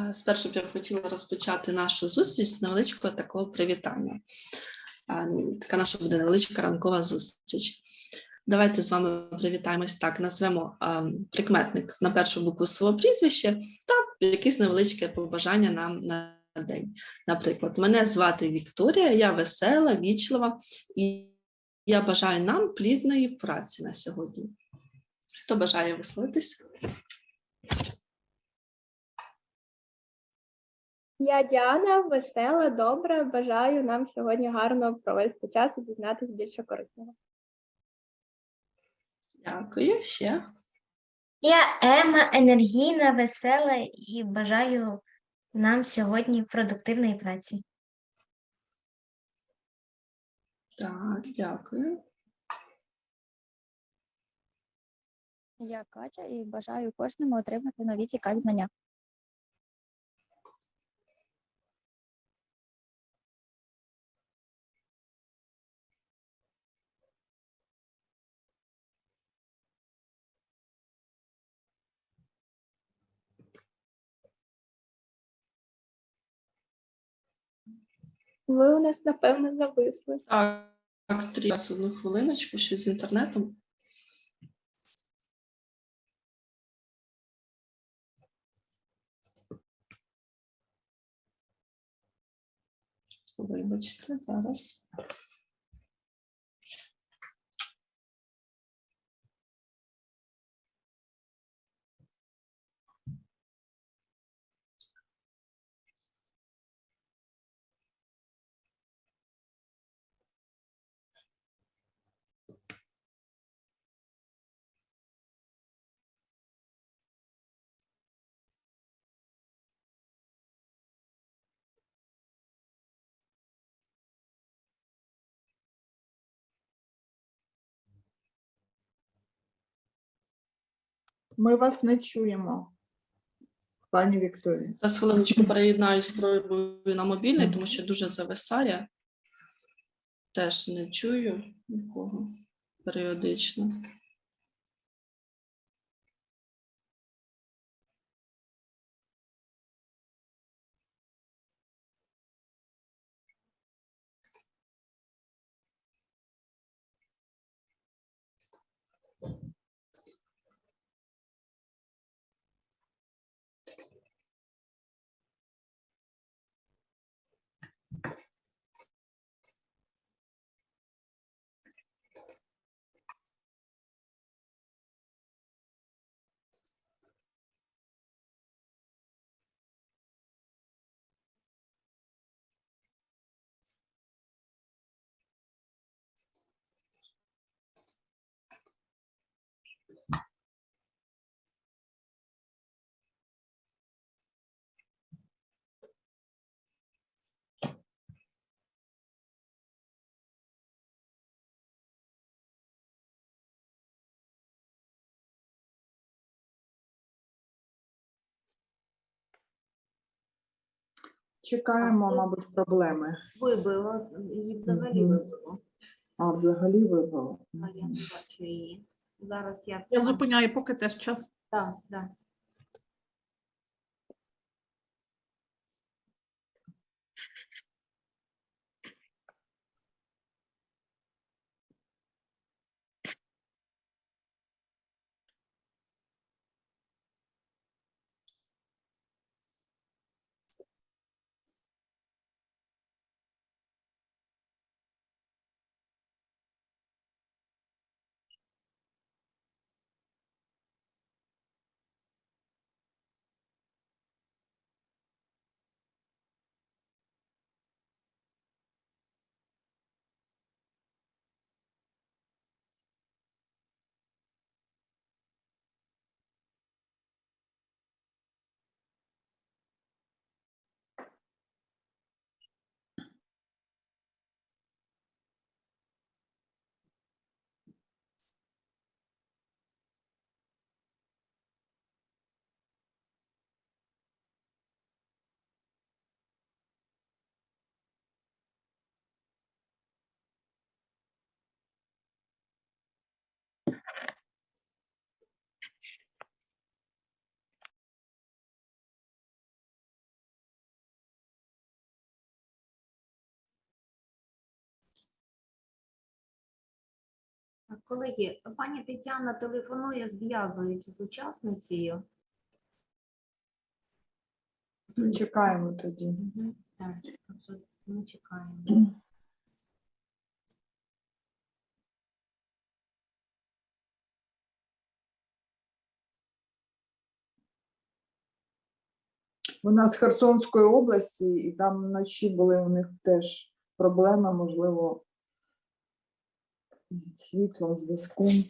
А, Спершу б я хотіла розпочати нашу зустріч з невеличкого такого привітання. Така наша буде невеличка ранкова зустріч. Давайте з вами привітаємось так, назвемо а, прикметник на першу букву свого прізвища та якесь невеличке побажання нам на день. Наприклад, мене звати Вікторія, я весела, вічлива, і я бажаю нам плідної праці на сьогодні. Хто бажає висловитись? Я Діана, весела, добра. Бажаю нам сьогодні гарно провести час і дізнатися більше корисного. Дякую. Ще. Я Ема, енергійна, весела і бажаю нам сьогодні продуктивної праці. Так, дякую. Я Катя і бажаю кожному отримати нові цікаві знання. Ви у нас, напевно, зависли. Так, так, Тріс, одну хвилиночку, щось з інтернетом. Вибачте, зараз. Ми вас не чуємо, пані Вікторія. Зараз хвилиночку переєднаюсь спробую на мобільний, тому що дуже зависає. Теж не чую нікого періодично. Чекаємо, мабуть, проблеми. Вибило, її взагалі Мгм. вибило. А взагалі вибило. А я не бачу її. Зараз я. Я зупиняю, поки теж час. Так, так. Колеги, пані Тетяна телефонує, зв'язується з учасницею. Чекаємо тоді. Так, ми чекаємо. Вона з Херсонської області, і там вночі були у них теж проблеми, можливо, світлом, зв'язком.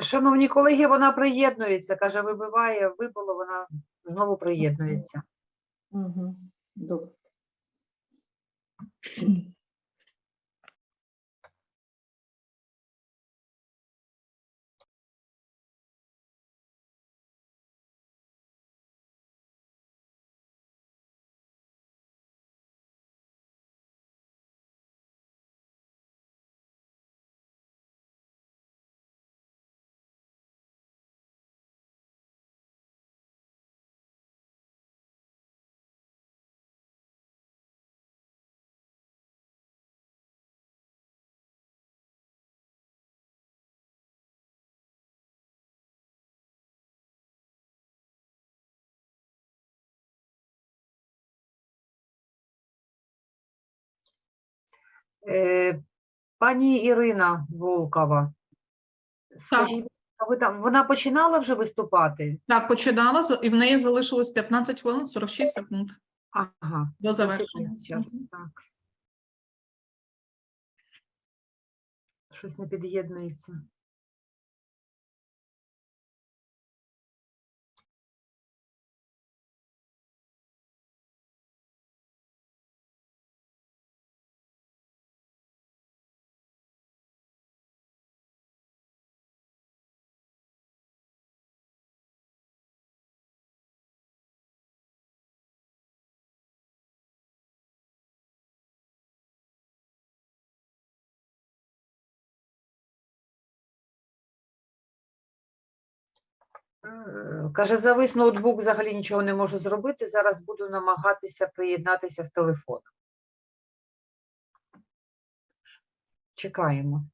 Шановні колеги, вона приєднується. Каже, вибиває, вибило, вона знову приєднується. Угу. Добре. Е, пані Ірина Волкова, скажіть, а ви там, вона починала вже виступати? Так, починала, з- і в неї залишилось 15 хвилин 46 секунд Ага, до завершення. засікнець Мгм. так. Щось не під'єднується. Каже, завис ноутбук, взагалі нічого не можу зробити. Зараз буду намагатися приєднатися з телефону. Чекаємо.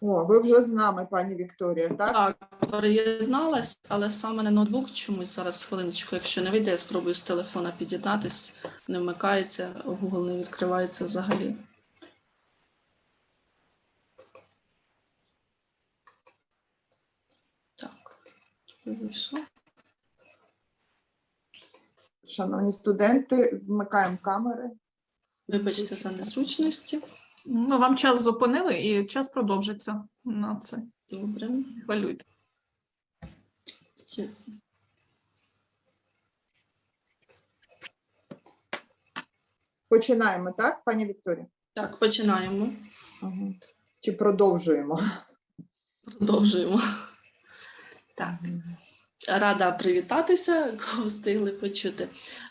О, ви вже з нами, пані Вікторія, так? Так, переєдналась, але саме не ноутбук чомусь зараз хвилиночку. Якщо не вийде, я спробую з телефона під'єднатись, не вмикається, Google не відкривається взагалі. Так, вийшло. Шановні студенти, вмикаємо камери. Вибачте за незручності. Ну, вам час зупинили і час продовжиться на це. Добре. Є- Починаємо, так, пані Вікторія? Так, починаємо. Ага. Чи продовжуємо? Продовжуємо. Так. Рада привітатися, кого встигли почути.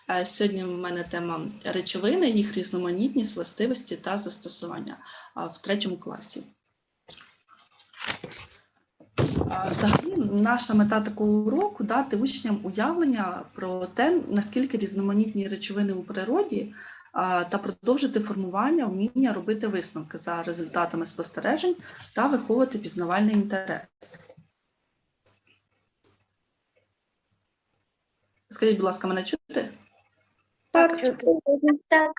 Е, Сьогодні в мене тема речовини, їх різноманітність, властивості та застосування в третьому класі. Взагалі, наша мета такого уроку дати учням уявлення про те, наскільки різноманітні речовини у природі та продовжити формування вміння робити висновки за результатами спостережень та виховувати пізнавальний інтерес. Скажіть, будь ласка, мене чути? Так, чути. Так,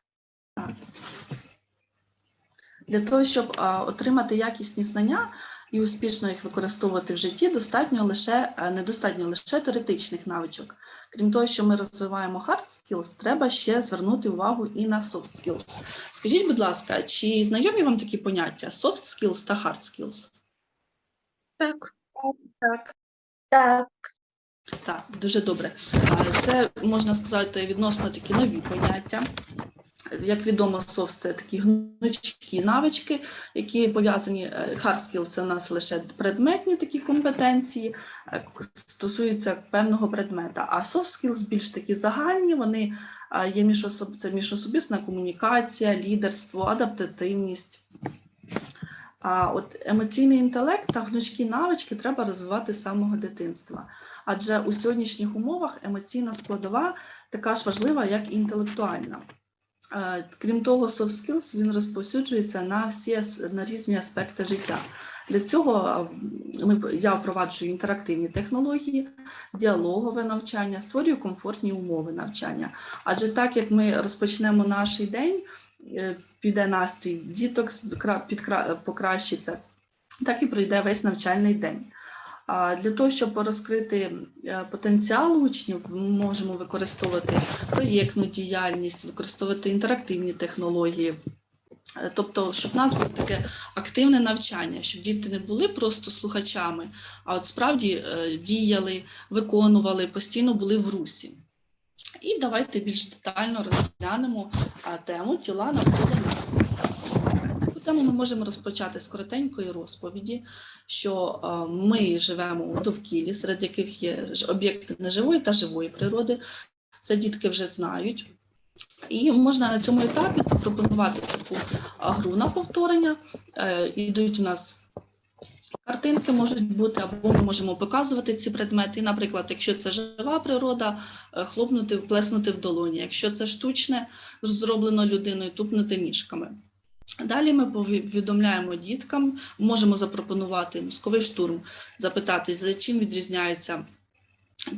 Для того, щоб а, отримати якісні знання і успішно їх використовувати в житті, достатньо лише а, недостатньо лише теоретичних навичок. Крім того, що ми розвиваємо hard skills, треба ще звернути увагу і на soft skills. Скажіть, будь ласка, чи знайомі вам такі поняття soft skills та hard skills? Так. так, Так, дуже добре. Це можна сказати відносно такі нові поняття. Як відомо, софт це такі гнучкі навички, які пов'язані е, hard skills – це у нас лише предметні такі компетенції, е, стосуються певного предмета. А soft skills більш такі загальні, вони е, є міжособ... це міжособисна комунікація, лідерство, адаптативність. А от емоційний інтелект та гнучкі навички треба розвивати з самого дитинства. Адже у сьогоднішніх умовах емоційна складова така ж важлива, як і інтелектуальна. Е, Крім того, soft skills він розповсюджується на всі на різні аспекти життя. Для цього ми, я впроваджую інтерактивні технології, діалогове навчання, створюю комфортні умови навчання. Адже так як ми розпочнемо наш день, піде настрій діток, покращиться, так і пройде весь навчальний день. Для того, щоб розкрити е, потенціал учнів, ми можемо використовувати проєктну діяльність, використовувати інтерактивні технології. Е, Тобто, щоб в нас було таке активне навчання, щоб діти не були просто слухачами, а от справді е, діяли, виконували, постійно були в русі. І давайте більш детально розглянемо тему тіла навколо нас. Таку тему ми можемо розпочати з коротенької розповіді, що ми живемо у довкіллі, серед яких є об'єкти неживої та живої природи. Це дітки вже знають. І можна на цьому етапі запропонувати таку гру на повторення. Е, Ідуть у нас картинки можуть бути, або ми можемо показувати ці предмети. Наприклад, якщо це жива природа, е, хлопнути, вплеснути в долоні. Якщо це штучне, зроблено людиною, тупнути ніжками. Далі ми повідомляємо діткам, можемо запропонувати мозковий штурм, запитати, за чим відрізняються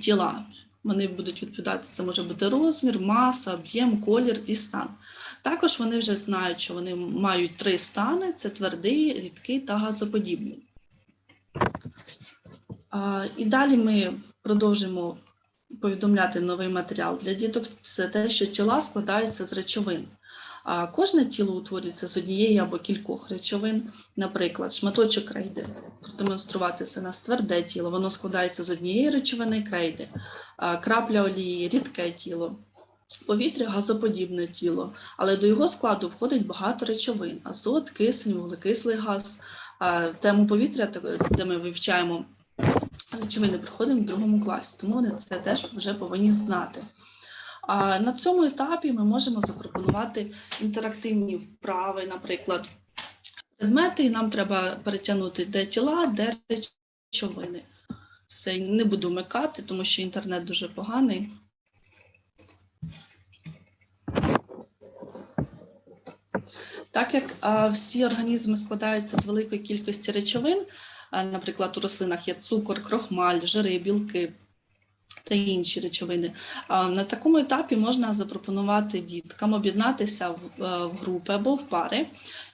тіла. Вони будуть відповідати, це може бути розмір, маса, об'єм, колір і стан. Також вони вже знають, що вони мають три стани: це твердий, рідкий та газоподібний. І далі ми продовжимо повідомляти новий матеріал для діток. Це те, що тіла складаються з речовин. А кожне тіло утворюється з однієї або кількох речовин. Наприклад, шматочок крейди. Продемонструвати це нас тверде тіло. Воно складається з однієї речовини крейди, крапля олії, рідке тіло. Повітря газоподібне тіло, але до його складу входить багато речовин: азот, кисень, вуглекислий газ. Тему повітря, де ми вивчаємо речовини, проходимо в другому класі, тому вони це теж вже повинні знати. На цьому етапі ми можемо запропонувати інтерактивні вправи, наприклад, предмети, і нам треба перетягнути де тіла, де речовини. Все, не буду микати, тому що інтернет дуже поганий. Так як всі організми складаються з великої кількості речовин, наприклад, у рослинах є цукор, крохмаль, жири, білки та інші речовини. На такому етапі можна запропонувати діткам об'єднатися в, е, в групи або в пари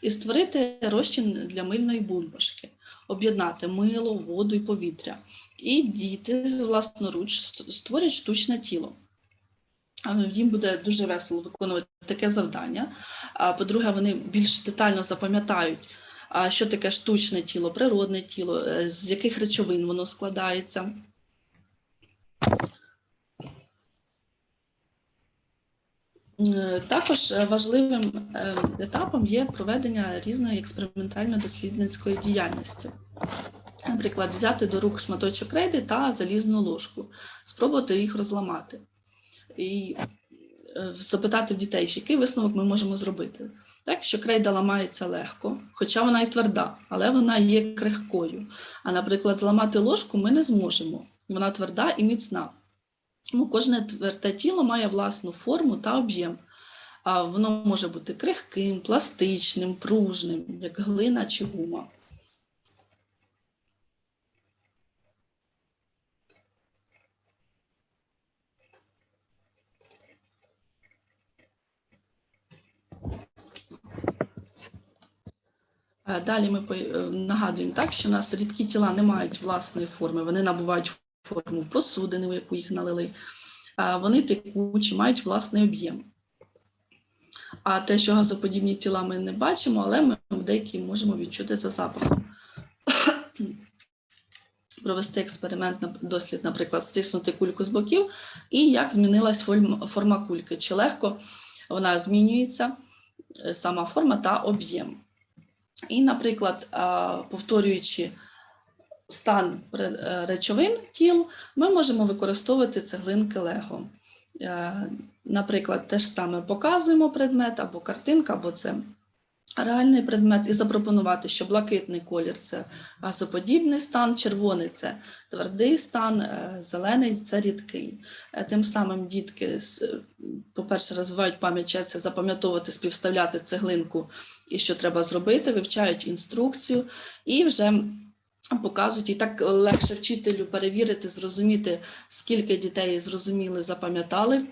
і створити розчин для мильної бульбашки, об'єднати мило, воду і повітря. І діти власноруч створять штучне тіло. Їм буде дуже весело виконувати таке завдання. По-друге, вони більш детально запам'ятають, що таке штучне тіло, природне тіло, е, з яких речовин воно складається. Е, Також важливим е, етапом є проведення різної експериментально-дослідницької діяльності. Наприклад, взяти до рук шматочок крейди та залізну ложку, спробувати їх розламати. І е, запитати в дітей, який висновок ми можемо зробити. Так, що крейда ламається легко, хоча вона і тверда, але вона є крихкою. А, наприклад, зламати ложку ми не зможемо. Вона тверда і міцна. Тому кожне тверде тіло має власну форму та об'єм. А воно може бути крихким, пластичним, пружним, як глина чи гума. Далі ми е, нагадуємо так, що у нас рідкі тіла не мають власної форми, вони набувають форму посудини, в яку їх налили. Вони текучі, мають власний об'єм. А те, що газоподібні тіла ми не бачимо, але ми деякі можемо відчути за запахом. Провести експеримент дослід, наприклад, стиснути кульку з боків, і як змінилась форма кульки. Чи легко вона змінюється, е, сама форма та об'єм. І, наприклад, повторюючи стан е, речовин тіл, ми можемо використовувати цеглинки Лего. Е, Наприклад, те ж саме показуємо предмет або картинка, або це реальний предмет, і запропонувати, що блакитний колір це газоподібний стан, червоний це твердий стан, е, зелений це рідкий. Е, Тим самим дітки, по-перше, розвивають пам'ять, вчаться запам'ятовувати, співставляти цеглинку і що треба зробити, вивчають інструкцію і вже показують. І так легше вчителю перевірити, зрозуміти, скільки дітей зрозуміли, запам'ятали,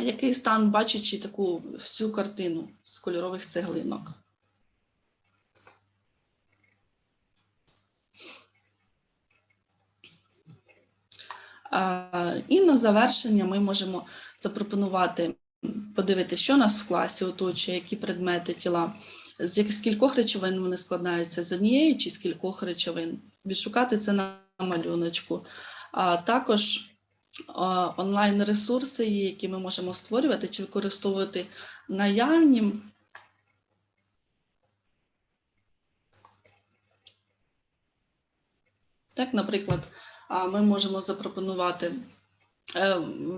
який стан, бачачи таку всю картину з кольорових цеглинок. І на завершення ми можемо запропонувати подивитися, що нас в класі оточує, які предмети тіла, з кількох речовин вони складаються з однієї чи з кількох речовин. Відшукати це на малюночку. А також онлайн-ресурси, які ми можемо створювати чи використовувати наявні. Так, наприклад, ми можемо запропонувати е,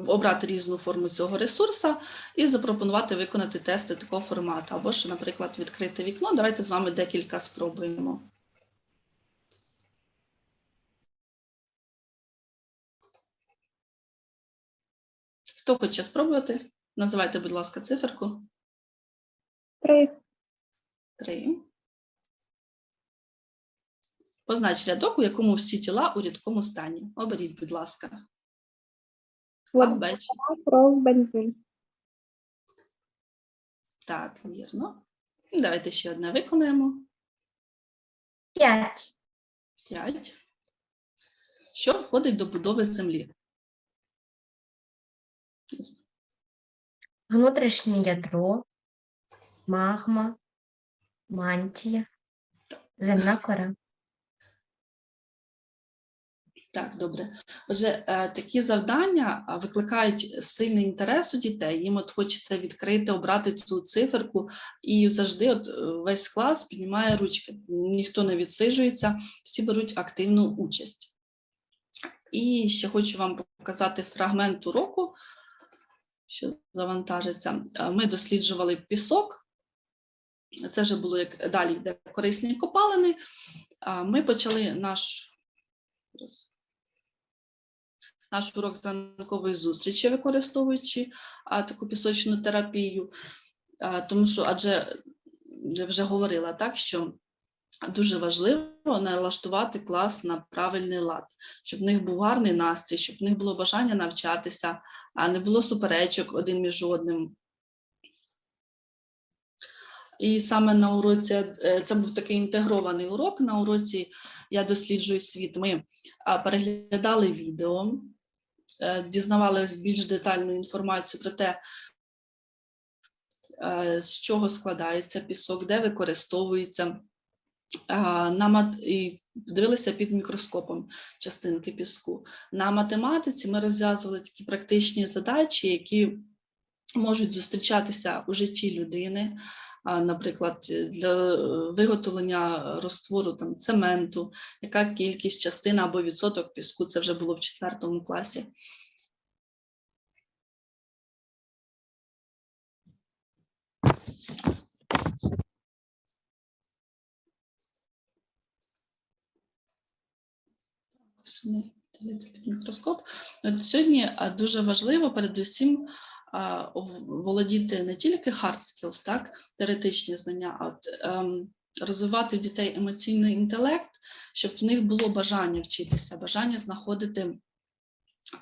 обрати різну форму цього ресурсу і запропонувати виконати тести такого формату. Або ж, наприклад, відкрити вікно. Давайте з вами декілька спробуємо. Хто хоче спробувати? Називайте, будь ласка, циферку. Три. Три. Познач рядок, у якому всі тіла у рідкому стані. Оберіть, будь ласка. Кров, бензин. Так, вірно. Давайте ще одне виконаємо. П'ять. 5. Що входить до будови землі? Внутрішнє ядро, магма, мантія, земна кора. Так, добре. Отже, е, такі завдання викликають сильний інтерес у дітей. Їм от хочеться відкрити, обрати цю циферку, і завжди от е, весь клас піднімає ручки. Ніхто не відсиджується, всі беруть активну участь. І ще хочу вам показати фрагмент уроку, що завантажиться. Е, Ми досліджували пісок. Це вже було як далі йде корисні копалини. Ми почали наш наш урок з ранкової зустрічі, використовуючи таку пісочну терапію, тому що адже я вже говорила так, що дуже важливо налаштувати клас на правильний лад, щоб в них був гарний настрій, щоб в них було бажання навчатися, а не було суперечок один між одним. І саме на уроці е, це був такий інтегрований урок. На уроці я досліджую світ. Ми переглядали відео, е, дізнавалися більш детальну інформацію про те, е, з чого складається пісок, де використовується. На і дивилися під мікроскопом частинки піску. На математиці ми розв'язували такі практичні задачі, які можуть зустрічатися у житті людини. Наприклад, для виготовлення розтвору там, цементу, яка кількість частина або відсоток піску, це вже було в четвертому класі. Під мікроскоп. От сьогодні дуже важливо передусім володіти не тільки hard skills, так, теоретичні знання, а от, ем, розвивати в дітей емоційний інтелект, щоб в них було бажання вчитися, бажання знаходити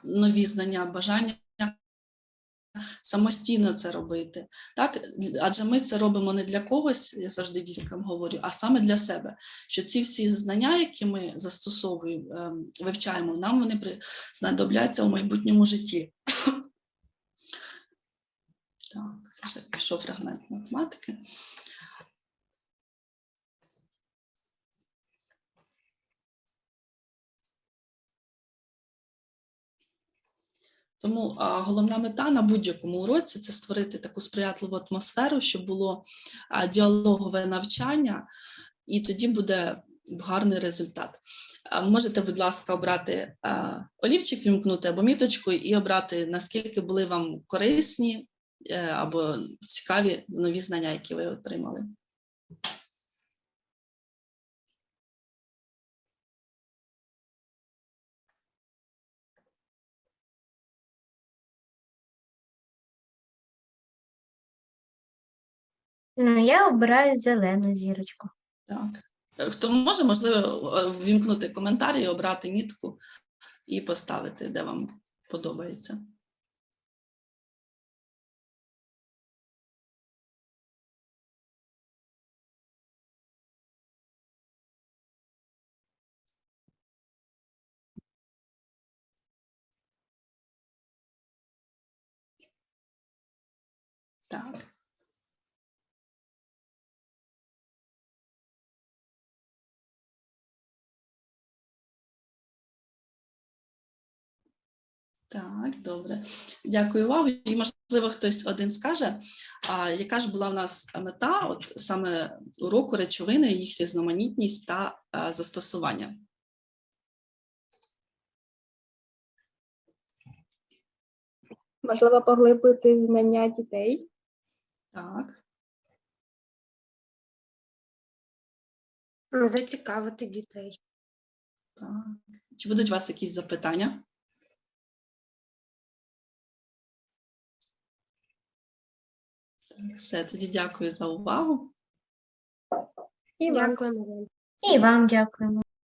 нові знання, бажання самостійно це робити. Так? Адже ми це робимо не для когось, я завжди діткам говорю, а саме для себе. Що ці всі знання, які ми застосовуємо, ем, вивчаємо, нам вони знадобляться у майбутньому житті. Так, це вже пішов фрагмент математики. Тому а, головна мета на будь-якому уроці це створити таку сприятливу атмосферу, щоб було а, діалогове навчання, і тоді буде гарний результат. А, можете, будь ласка, обрати а, олівчик, вімкнути або міточку і обрати, наскільки були вам корисні е, або цікаві нові знання, які ви отримали. Ну, я обираю зелену зірочку. Так. Е, Хто може, можливо, е, ввімкнути коментарі, обрати мітку і поставити, де вам подобається. Так. Так, добре. Дякую вам. І можливо, хтось один скаже, а яка ж була в нас мета, от саме уроку речовини, їх різноманітність та а, застосування. Можливо, поглибити знання дітей. Так, Зацікавити дітей. так. Чи будуть у вас якісь запитання? Все, тоді дякую за увагу. І вам Дякуємо. І вам дякуємо.